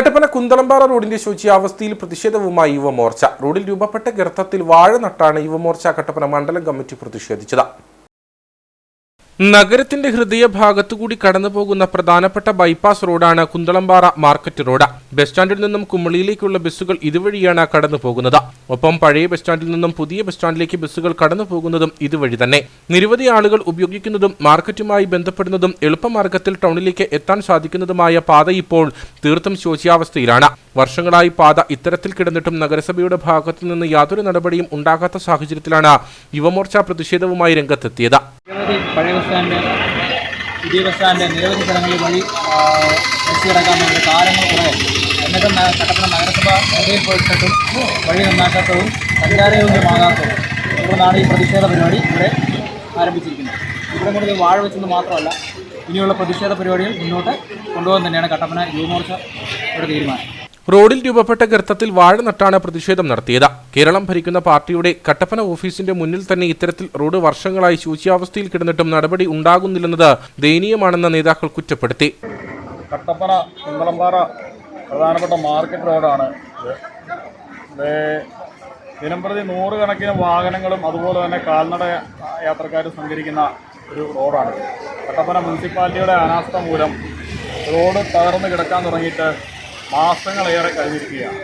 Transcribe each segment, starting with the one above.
കട്ടപ്പന കുന്തളമ്പാറ റോഡിന്റെ ശോച്യാവസ്ഥയിൽ പ്രതിഷേധവുമായി യുവമോർച്ച. റോഡിൽ രൂപപ്പെട്ട ഗർത്തത്തിൽ വാഴ നട്ടാണ് യുവമോർച്ച കട്ടപ്പന മണ്ഡലം കമ്മിറ്റി പ്രതിഷേധിച്ചത്. നഗരത്തിന്റെ ഹൃദയഭാഗത്തുകൂടി കടന്നുപോകുന്ന പ്രധാനപ്പെട്ട ബൈപ്പാസ് റോഡാണ് കുന്തളംപാറ മാർക്കറ്റ് റോഡ്. ബസ് സ്റ്റാൻഡിൽ നിന്നും കുമളിയിലേക്കുള്ള ബസ്സുകൾ ഇതുവഴിയാണ് കടന്നു പോകുന്നത് ഒപ്പം പഴയ ബസ് സ്റ്റാൻഡിൽ നിന്നും പുതിയ ബസ് സ്റ്റാൻഡിലേക്ക് ബസ്സുകൾ കടന്നു പോകുന്നതും ഇതുവഴി തന്നെ. നിരവധി ആളുകൾ ഉപയോഗിക്കുന്നതും മാർക്കറ്റുമായി ബന്ധപ്പെടുന്നതും എളുപ്പമാർഗത്തിൽ ടൗണിലേക്ക് എത്താൻ സാധിക്കുന്നതുമായ പാത ഇപ്പോൾ തീർത്തും ശോച്യാവസ്ഥയിലാണ്. വർഷങ്ങളായി പാത ഇത്തരത്തിൽ കിടന്നിട്ടും നഗരസഭയുടെ ഭാഗത്തു നിന്ന് യാതൊരു നടപടിയും ഉണ്ടാകാത്ത സാഹചര്യത്തിലാണ് യുവമോർച്ച പ്രതിഷേധവുമായി രംഗത്തെത്തിയത്. നിരവധി പഴയ ബസ് സ്റ്റാൻഡ് പുതിയ ബസ് സ്റ്റാൻഡ് നിരവധി സ്ഥലങ്ങളിൽ വഴി ബസ് കിടക്കാൻ വേണ്ടി കാലങ്ങൾ കുറേ. എന്നിട്ടും കട്ടപ്പന നഗരസഭ പോയിട്ടും വഴി നന്നാക്കാത്തതും സഞ്ചാരയോഗ്യമാകാത്തതും ഇവിടുന്നാണ് ഈ പ്രതിഷേധ പരിപാടി ഇവിടെ ആരംഭിച്ചിരിക്കുന്നത്. ഇവിടെ കൂടുതൽ വാഴ വെച്ചെന്ന് മാത്രമല്ല ഇനിയുള്ള പ്രതിഷേധ പരിപാടികൾ മുന്നോട്ട് കൊണ്ടുപോകാൻ തന്നെയാണ് കട്ടപ്പന യുവമോർച്ച ഒരു തീരുമാനം. റോഡിൽ രൂപപ്പെട്ട ഗർത്തത്തിൽ വാഴ നട്ടാണ് പ്രതിഷേധം നടത്തിയത്. കേരളം ഭരിക്കുന്ന പാർട്ടിയുടെ കട്ടപ്പന ഓഫീസിന്റെ മുന്നിൽ തന്നെ ഇത്തരത്തിൽ റോഡ് വർഷങ്ങളായി ശൂച്യാവസ്ഥയിൽ കിടന്നിട്ടും നടപടി ഉണ്ടാകുന്നില്ലെന്നത് ദയനീയമാണെന്ന് നേതാക്കൾ കുറ്റപ്പെടുത്തി. കട്ടപ്പന കുന്നളമ്പാറ പ്രധാനപ്പെട്ട മാർക്കറ്റ് റോഡാണ് ദിനംപ്രതി നൂറുകണക്കിന് വാഹനങ്ങളും അതുപോലെ തന്നെ കാൽനട യാത്രക്കാരും സഞ്ചരിക്കുന്ന ഒരു റോഡാണ് കട്ടപ്പന മുനിസിപ്പാലിറ്റിയുടെ അനാസ്ഥ മൂലം റോഡ് തകർന്ന് കിടക്കാൻ തുടങ്ങിയിട്ട് മാസങ്ങളേറെ കഴിഞ്ഞിരിക്കുകയാണ്.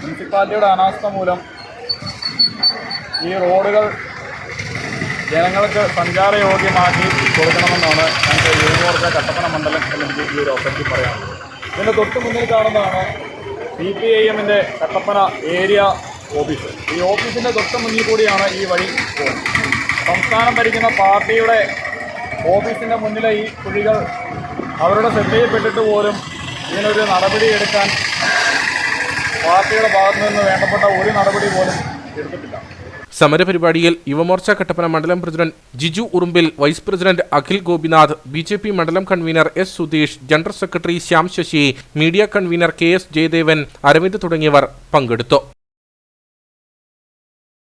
മുനിസിപ്പാലിറ്റിയുടെ അനാസ്ഥ മൂലം ഈ റോഡുകൾ ജനങ്ങൾക്ക് സഞ്ചാരയോഗ്യമാക്കി കൊടുക്കണമെന്നാണ് ഞങ്ങൾക്ക് യുവമോർച്ച കട്ടപ്പന മണ്ഡലം കമ്മിറ്റി ഈ ഒരു അവസരത്തിൽ പറയാനുള്ളത്. ഇതിന്റെ തൊട്ട് മുന്നിൽ കാണുന്നതാണ് സി പി ഐ എമ്മിന്റെ കട്ടപ്പന ഏരിയ ഓഫീസ്. ഈ ഓഫീസിന്റെ തൊട്ട് മുന്നിൽ കൂടിയാണ് ഈ വഴി പോകുന്നത്. സംസ്ഥാനം ഭരിക്കുന്ന പാർട്ടിയുടെ ഓഫീസിന്റെ മുന്നിലെ ഈ കുഴികൾ അവരുടെ ശ്രദ്ധയിൽപ്പെട്ടിട്ട് പോലും ഇതിനൊരു നടപടി എടുക്കാൻ പാർട്ടിയുടെ ഭാഗത്തു നിന്ന് വേണ്ടപ്പെട്ട ഒരു നടപടി പോലും എടുത്തിട്ടില്ല. സമരപരിപാടിയിൽ യുവമോർച്ച കട്ടപ്പന മണ്ഡലം president Jiju Urumbil vice president Akhil Gopinath B J P മണ്ഡലം convener S Sudheesh general secretary Shyam Sasi media convener K S Jayadevan Aravind തുടങ്ങിയവർ പങ്കെടുത്തു.